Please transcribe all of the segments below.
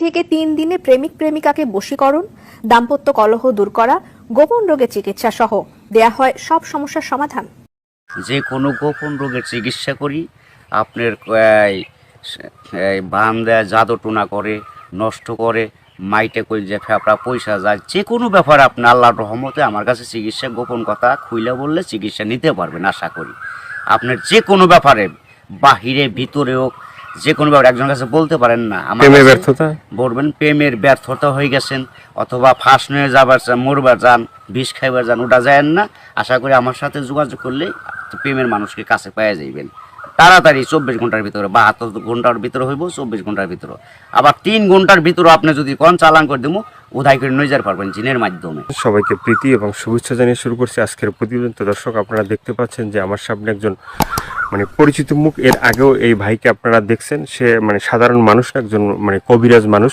থেকে তিন দিনে প্রেমিক প্রেমিকাকে বশীকরণ, দাম্পত্য কলহ দূর করা, গোপন রোগের চিকিৎসা সহ দেয়া হয় সব সমস্যার সমাধান। যে কোনো গোপন রোগের চিকিৎসা করি, আপনার বান দেয় জাদু টুনা করে, নষ্ট করে, মাইটে কই যে ফেপড়া পয়সা যায়, যে কোনো ব্যাপারে আপনি আল্লাহর রহমতে আমার কাছে চিকিৎসা গোপন কথা খুইলে বললে চিকিৎসা নিতে পারবেন, আশা করি। আপনার যে কোনো ব্যাপারে, বাহিরে, ভিতরে হোক যে কোনো ব্যাপারে একজনের কাছে বলতে পারেন না আমার কাছে ব্যর্থতা? বলবেন প্রেমের ব্যর্থতা হয়ে গেছেন অথবা ফাঁস নিয়ে যাবার চান মরবার যান বিষ খাইবার যান ওটা যায়েন না। আশা করি আমার সাথে যোগাযোগ করলে প্রেমের মানুষকে কাছে পাওয়া যাইবেন। তাড়াতাড়ি চব্বিশ ঘণ্টার ভিতরে বাহাত্তর ঘণ্টার ভিতরে হইব চব্বিশ ঘণ্টার ভিতরে। আবার তিন ঘণ্টার ভিতরে আপনি যদি কন চালান করে দেবো উধাই করে পারবেন জিনের মাধ্যমে। সবাইকে প্রীতি এবং শুভেচ্ছা জানিয়ে শুরু করছি আজকের প্রতিবেদন। তো দর্শক, আপনারা দেখতে পাচ্ছেন যে আমার সামনে একজন মানে পরিচিত মুখ। এর আগেও এই ভাইকে আপনারা দেখছেন। সে মানে সাধারণ মানুষ না, একজন মানে কবিরাজ মানুষ।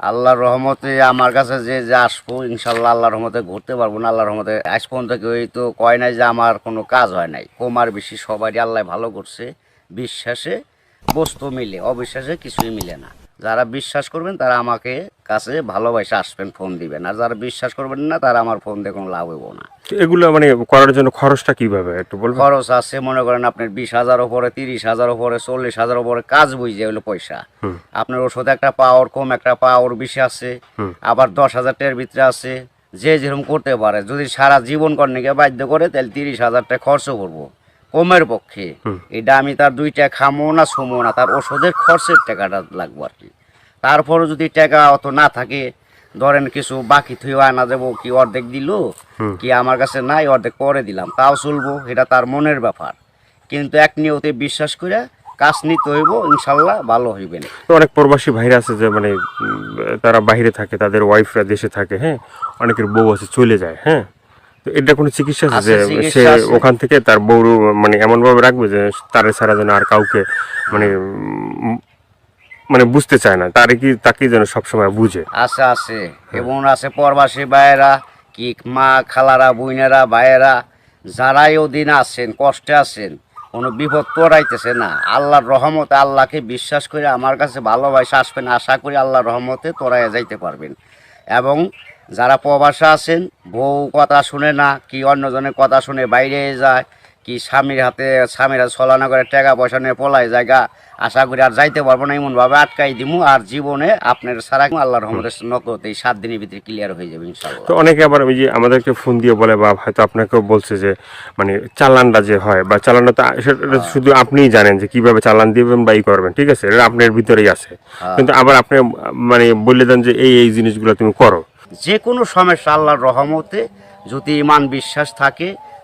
আল্লাহর রহমতে আমার কাছে যে যে আসব, ইনশাল্লাহ আল্লাহর রহমতে ঘুরতে পারব না, আল্লাহর রহমতে আজ পর্যন্ত কেউই তো কয় নাই যে আমার কোনো কাজ হয় নাই। কমার বেশি সবারই আল্লাহ ভালো করছে, বিশ্বাসে বস্তু মিলে, অবিশ্বাসে কিছুই মিলে না। যারা বিশ্বাস করবেন তারা আমাকে কাছে ভালোবাসে আসবেন ফোন দিবেন। আর যারা বিশ্বাস করবেন না তারা আমার ফোন দিয়ে কোনো লাভ হইব না। এগুলো মানে করার জন্য খরচটা কীভাবে একটু বলবেন? খরচ আছে মনে করেন আপনার বিশ হাজার উপরে তিরিশ হাজার উপরে চল্লিশ হাজার উপরে কাজ বুঝে হলো পয়সা। আপনার ওষুধ একটা পাওয়ার কম একটা পাওয়ার বেশি আছে। আবার দশ হাজার টাকার ভিতরে আছে। যে যেরকম করতে পারে যদি সারা জীবন কর্ণীকে বাধ্য করে তাহলে তিরিশ হাজার টাকা খরচ করব। কমের পক্ষে। এটা আমি তার দুইটা খামো না ছুমো না তার ওষুধের খরচের টাকাটা লাগবো আর কি। তারপরে যদি টাকা অত না থাকে ধরেন কিছু বাকি থুয়ে আনা যাব কি অর্ধেক দিল কি আমার কাছে নাই অর্ধেক করে দিলাম তাও চলবো এটা তার মনের ব্যাপার। কিন্তু এক নিয়তে বিশ্বাস করে কাজ নিতে হইব ইনশাল্লাহ ভালো হইবেন অনেক প্রবাসী ভাইরা আছে যে মানে তারা বাইরে থাকে তাদের ওয়াইফরা দেশে থাকে হ্যাঁ? অনেকের বউ আছে চলে যায় হ্যাঁ? এটা কোনো চিকিৎসা আছে যে সে ওখান থেকে তার বউ মানে এমন ভাবে রাখবে যে তারে ছাড়া যেন আর কাউকে মানে মানে বুঝতে চায় না। তারে কি তাকে যেন সবসময় বুঝে। আছে আছে। এবং আছে প্রবাসী ভাইয়েরা কি মা খালারা বইনেরা ভাইয়েরা যারাই ওদিন আছেন কষ্টে আছেন কোনো বিপদ তোরাইতেছে না। আল্লাহর রহমতে আল্লাহকে বিশ্বাস করে আমার কাছে ভালোবাসা আসবেন আশা করি আল্লাহর রহমতে তোরাইয়া যাইতে পারবেন। এবং যারা প্রবাসে আছেন বউ কথা শুনে না কি অন্যজনের কথা শুনে বাইরে যায় কি স্বামীর হাতে স্বামীরা ছলানা করে টাকা পয়সা নিয়ে পলায় জায়গা আশা করি আর যাইতে পারব না এমনভাবে আটকাই দিমু আর জীবনে আপনার সারা আল্লাহর রহমতের নকতে এই সাত দিনের ভিতরে ক্লিয়ার হয়ে যাবে ইনশাল্লাহ তো অনেকে আবার ওই যে আমাদেরকে ফোন দিয়ে বলে বা হয়তো আপনাকেও বলছে যে মানে চালানটা যে হয় বা চালানটা তো সেটা হ্যাঁ। শুধু আপনিই জানেন যে কীভাবে চালান দিবেন বা ই করবেন ঠিক আছে এটা আপনার ভিতরেই আছে হ্যাঁ। কিন্তু আবার আপনি মানে বলে দেন যে এই এই জিনিসগুলো তুমি করো যে কোনো সমস্যা আল্লাহর রহমতে যদি ইমান বিশ্বাস থাকে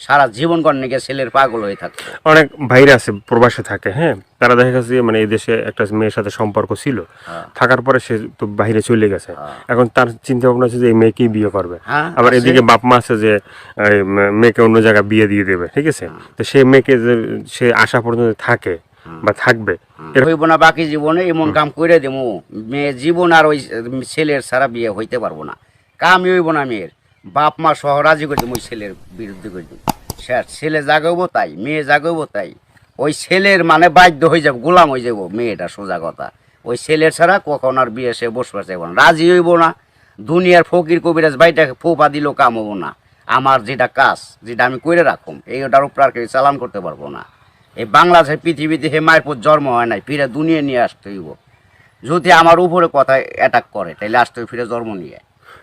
সারা জীবন কর্ণে গিয়ে ছেলের পাগল হয়ে থাকতো অনেক ভাইরা আছে প্রবাসে থাকে হ্যাঁ? তারা দেখা গেছে মানে এই দেশে একটা মেয়ের সাথে সম্পর্ক ছিল। থাকার পরে সে তো বাইরে চলে গেছে। এখন তার চিন্তা ভাবনা আছে যে এই মেয়েকেই বিয়ে করবে? হ্যাঁ, আবার এদিকে বাপ মা আছে যে মেয়েকে অন্য জায়গায় বিয়ে দিয়ে দেবে ঠিক আছে? তো সে মেয়েকে যে সে আশা পর্যন্ত থাকে বা থাকবে। হইব না বাকি জীবনে এমন কাম করে দেবো মেয়ে জীবন আর ওই ছেলের সারা বিয়ে হইতে পারব না। কামই হইব না মেয়ের। বাপ মা সহ রাজি ওই ছেলের বিরুদ্ধে করে দেবো। স্যার ছেলে জাগাবো তাই, মেয়ে জাগাবো তাই। ওই ছেলের মানে বাধ্য হয়ে যাব, গোলাম হয়ে যাব, মেয়েটা সোজা কথা। ওই ছেলের ছাড়া কখন আর বিয়ে সে বসবার চাইব না, রাজি হইব না। দুনিয়ার ফকির কবিরাজ বাইটাকে ফোপা দিলেও কাম হব না। আমার যেটা কাজ, যেটা আমি করে রাখুম, এইটার উপর আর কেউ চালান করতে পারব না। এই বাংলাদেশের পৃথিবীতে হে মায়ের জন্ম হয় নাই, ফিরে দুনিয়া নিয়ে আসতে হইব। যদি আমার উপরে কথা অ্যাটাক করে তাহলে আসতে ফিরে জন্ম নিয়ে।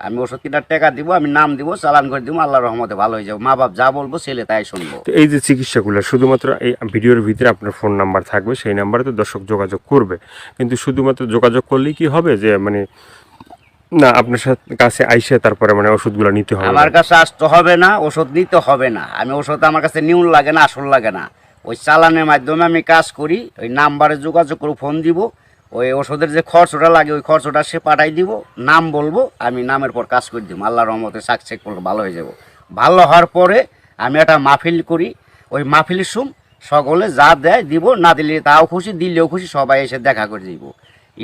আমি ওষুধ কিনার টাকা দিব আমি নাম দিব চালান করে দিব আল্লাহ রহমতে ভালো হয়ে যাব। মা বাপ যা বলব ছেলে তাই শুনব। তো এই যে চিকিৎসাগুলো শুধুমাত্র এই ভিডিওর ভিতরে আপনার ফোন নাম্বার থাকবে সেই নাম্বারে তো দর্শক যোগাযোগ করবে। কিন্তু শুধুমাত্র যোগাযোগ করলেই কি হবে যে মানে না আপনার সাথে কাছে আইসে তারপরে মানে ওষুধগুলো নিতে হবে? আমার কাছে আসতে হবে না ওষুধ নিতে হবে না। আমি ওষুধ আমার কাছে নিউন লাগে না আসল লাগে না। ওই চালানের মাধ্যমে আমি কাজ করি ওই নাম্বারে যোগাযোগ করে ফোন দিব। ওই ওষুধের যে খরচটা লাগে, ওই খরচটা সে পাঠাই দিব, নাম বলব, আমি নামের পর কাজ করে দিব। আল্লাহ রহমতে সাকসেস করলে ভালো হয়ে যাব। ভালো হওয়ার পরে আমি একটা মাহফিল করি। ওই মাহফিলের সুম সকলে যা দেয় দিব, না দিলে তাও খুশি, দিলেও খুশি, সবাই এসে দেখা করে দিব।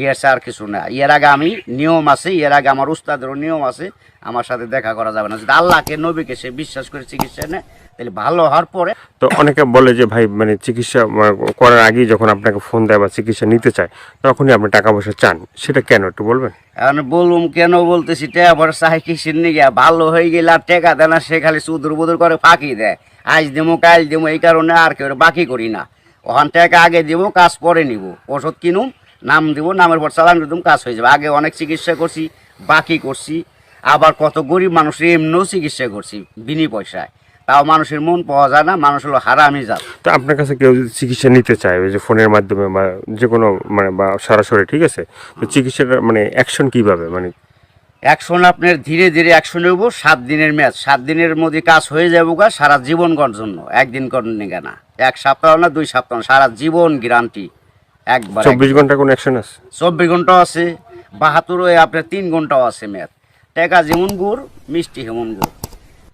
ইয়ের আর কিছু না। এর আগে আমি নিয়ম আছে এর আগে আমার উস্তাদেরও নিয়ম আছে আমার সাথে দেখা করা যাবে না। যদি আল্লাহকে নবীকে সে বিশ্বাস করে চিকিৎসা নেয় তাহলে ভালো হওয়ার পরে তো অনেকে বলে যে ভাই মানে চিকিৎসা মানে করার আগেই যখন আপনাকে ফোন দেয় বা চিকিৎসা নিতে চায় তখনই আপনি টাকা পয়সা চান। সেটা কেন একটু বলবেন? এখন বলুম কেন বলতেছি টাকা পরে চাই কিসের নিয়ে ভালো হয়ে গেলে আর টাকা দেয় না সে খালি সুদুর বুদুর করে ফাঁকি দেয়। আজ দেবো কাল দেবো এই কারণে আর কেউ বাকি করি না। ওখান টাকা আগে দিব কাজ পরে নিব। ওষুধ কিনুম নাম দিব নামের পর চালান একদম কাজ হয়ে যাবে। আগে অনেক চিকিৎসা করছি বাকি করছি। আবার কত গরিব মানুষ এমনিও চিকিৎসা করছি বিনি পয়সায়। তাও মানুষের মন পাওয়া যায় না মানুষ হলো হারামি জাত। তো আপনার কাছে কেউ যদি চিকিৎসা নিতে চায় ওই যে ফোনের মাধ্যমে বা যে কোনো মানে বা সরাসরি ঠিক আছে? তো চিকিৎসাটা মানে অ্যাকশন কীভাবে মানে? অ্যাকশন আপনার ধীরে ধীরে অ্যাকশন নেব সাত দিনের ম্যাচ সাত দিনের মধ্যে কাজ হয়ে যাব গা সারা জীবন করার জন্য। একদিন করেন না এক সপ্তাহ না দুই সপ্তাহ সারা জীবন গ্যারান্টি একবার চব্বিশ ঘণ্টা কোনো অ্যাকশন আছে? চব্বিশ ঘণ্টা আছে বাহাত্তর আপনার তিন ঘন্টাও আছে ম্যাথ টেকা যেমন গুড় মিষ্টি হেমন গুড়।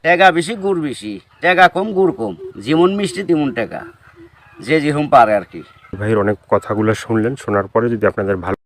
টেকা বেশি গুড় বেশি। টেকা কম গুড় কম। যেমন মিষ্টি তেমন টেকা যে যেরকম পারে আর কি। ভাইয়ের অনেক কথাগুলো শুনলেন শোনার পরে যদি আপনাদের ভালো